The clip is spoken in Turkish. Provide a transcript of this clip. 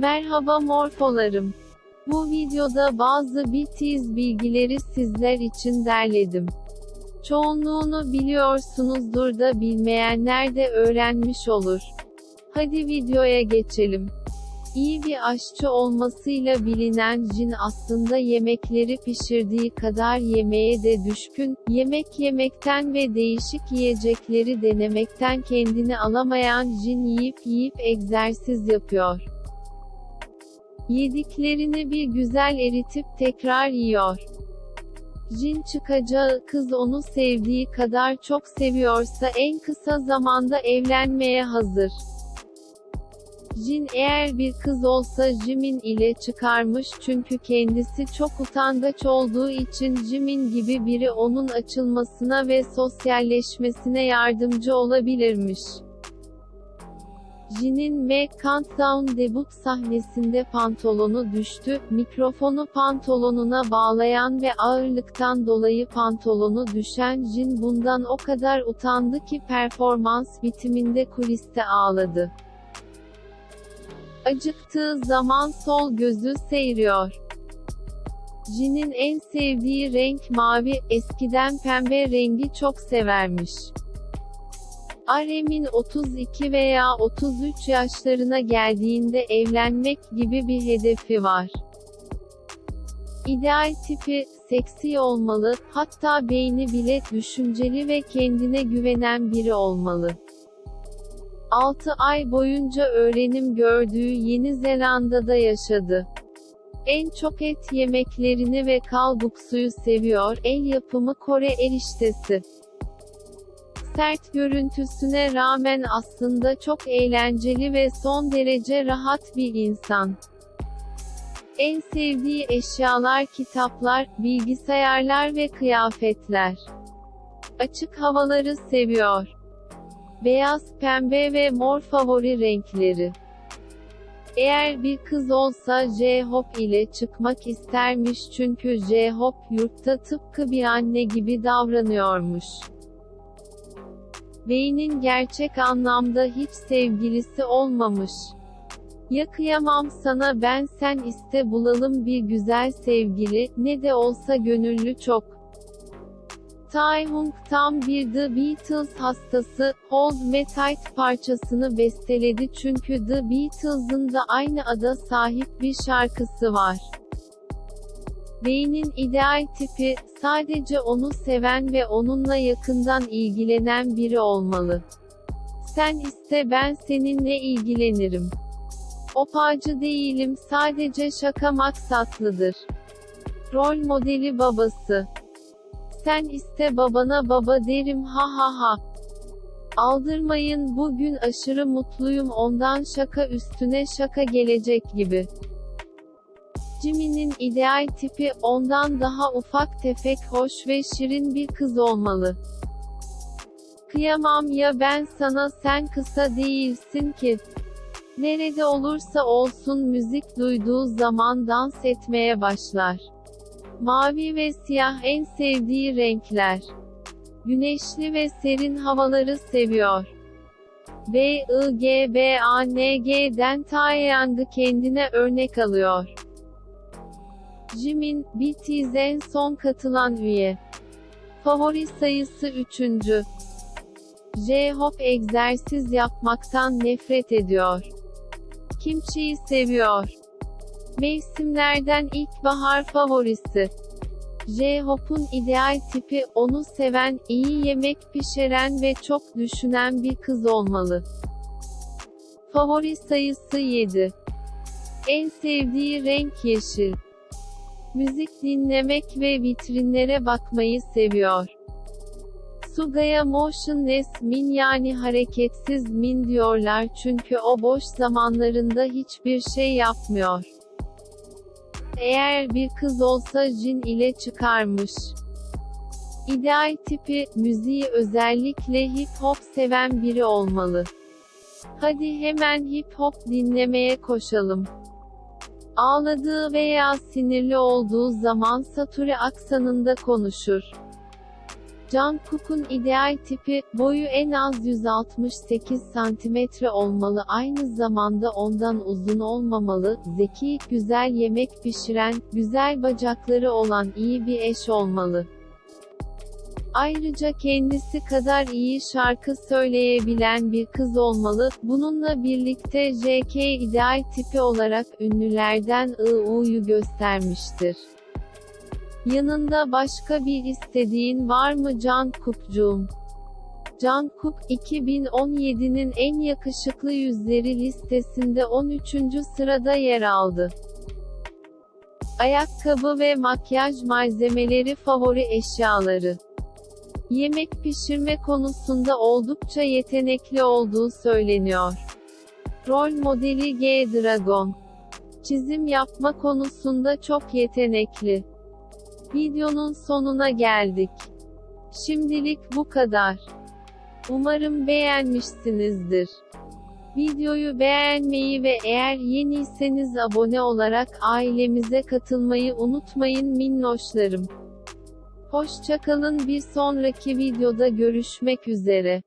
Merhaba morfolarım. Bu videoda bazı BTS bilgileri sizler için derledim. Çoğunluğunu biliyorsunuzdur da bilmeyenler de öğrenmiş olur. Hadi videoya geçelim. İyi bir aşçı olmasıyla bilinen Jin aslında yemekleri pişirdiği kadar yemeğe de düşkün, yemek yemekten ve değişik yiyecekleri denemekten kendini alamayan Jin yiyip yiyip egzersiz yapıyor. Yediklerini bir güzel eritip tekrar yiyor. Jin çıkacağı kız onu sevdiği kadar çok seviyorsa en kısa zamanda evlenmeye hazır. Jin eğer bir kız olsa Jimin ile çıkarmış çünkü kendisi çok utangaç olduğu için Jimin gibi biri onun açılmasına ve sosyalleşmesine yardımcı olabilirmiş. Jin'in M Countdown debut sahnesinde pantolonu düştü, mikrofonu pantolonuna bağlayan ve ağırlıktan dolayı pantolonu düşen Jin bundan o kadar utandı ki performans bitiminde kuliste ağladı. Acıktığı zaman sol gözü seyiriyor. Jin'in en sevdiği renk mavi, eskiden pembe rengi çok severmiş. Arem'in 32 veya 33 yaşlarına geldiğinde evlenmek gibi bir hedefi var. İdeal tipi, seksi olmalı, hatta beyni bile düşünceli ve kendine güvenen biri olmalı. 6 ay boyunca öğrenim gördüğü Yeni Zelanda'da yaşadı. En çok et yemeklerini ve kalbuksuyu seviyor, el yapımı Kore eriştesi. Sert görüntüsüne rağmen aslında çok eğlenceli ve son derece rahat bir insan. En sevdiği eşyalar kitaplar, bilgisayarlar ve kıyafetler. Açık havaları seviyor. Beyaz, pembe ve mor favori renkleri. Eğer bir kız olsa J-Hope ile çıkmak istermiş çünkü J-Hope yurtta tıpkı bir anne gibi davranıyormuş. Beynin gerçek anlamda hiç sevgilisi olmamış. Ya kıyamam sana ben sen iste bulalım bir güzel sevgili, ne de olsa gönüllü çok. Taehyung tam bir The Beatles hastası, Hold Me Tight parçasını besteledi çünkü The Beatles'ın da aynı ada sahip bir şarkısı var. Beynin ideal tipi, sadece onu seven ve onunla yakından ilgilenen biri olmalı. Sen iste ben seninle ilgilenirim. Opacı değilim sadece şaka maksatlıdır. Rol modeli babası. Sen iste babana baba derim ha ha ha. Aldırmayın bugün aşırı mutluyum ondan şaka üstüne şaka gelecek gibi. Jimmy'nin ideal tipi, ondan daha ufak tefek hoş ve şirin bir kız olmalı. Kıyamam ya ben sana sen kısa değilsin ki. Nerede olursa olsun müzik duyduğu zaman dans etmeye başlar. Mavi ve siyah en sevdiği renkler. Güneşli ve serin havaları seviyor. B, I, G, B, A, N, G'den Taeyang'ı kendine örnek alıyor. Jimin, BTS'en son katılan üye. Favori sayısı 3. J-Hope egzersiz yapmaktan nefret ediyor. Kimchi'yi seviyor. Mevsimlerden ilkbahar favorisi. J-Hope'un ideal tipi, onu seven, iyi yemek pişiren ve çok düşünen bir kız olmalı. Favori sayısı 7. En sevdiği renk yeşil. Müzik dinlemek ve vitrinlere bakmayı seviyor. Suga'ya motionless min yani hareketsiz min diyorlar çünkü o boş zamanlarında hiçbir şey yapmıyor. Eğer bir kız olsa Jin ile çıkarmış. İdeal tipi, müziği özellikle hip hop seven biri olmalı. Hadi hemen hip hop dinlemeye koşalım. Ağladığı veya sinirli olduğu zaman Sature aksanında konuşur. Jungkook'un ideal tipi, boyu en az 168 cm olmalı aynı zamanda ondan uzun olmamalı, zeki, güzel yemek pişiren, güzel bacakları olan iyi bir eş olmalı. Ayrıca kendisi kadar iyi şarkı söyleyebilen bir kız olmalı. Bununla birlikte JK ideal tipi olarak ünlülerden IU'yu göstermiştir. Yanında başka bir istediğin var mı Jungkook'cum? Jungkook, 2017'nin en yakışıklı yüzleri listesinde 13. sırada yer aldı. Ayakkabı ve makyaj malzemeleri favori eşyaları. Yemek pişirme konusunda oldukça yetenekli olduğu söyleniyor. Rol modeli G-Dragon. Çizim yapma konusunda çok yetenekli. Videonun sonuna geldik. Şimdilik bu kadar. Umarım beğenmişsinizdir. Videoyu beğenmeyi ve eğer yeniyseniz abone olarak ailemize katılmayı unutmayın minnoşlarım. Hoşçakalın bir sonraki videoda görüşmek üzere.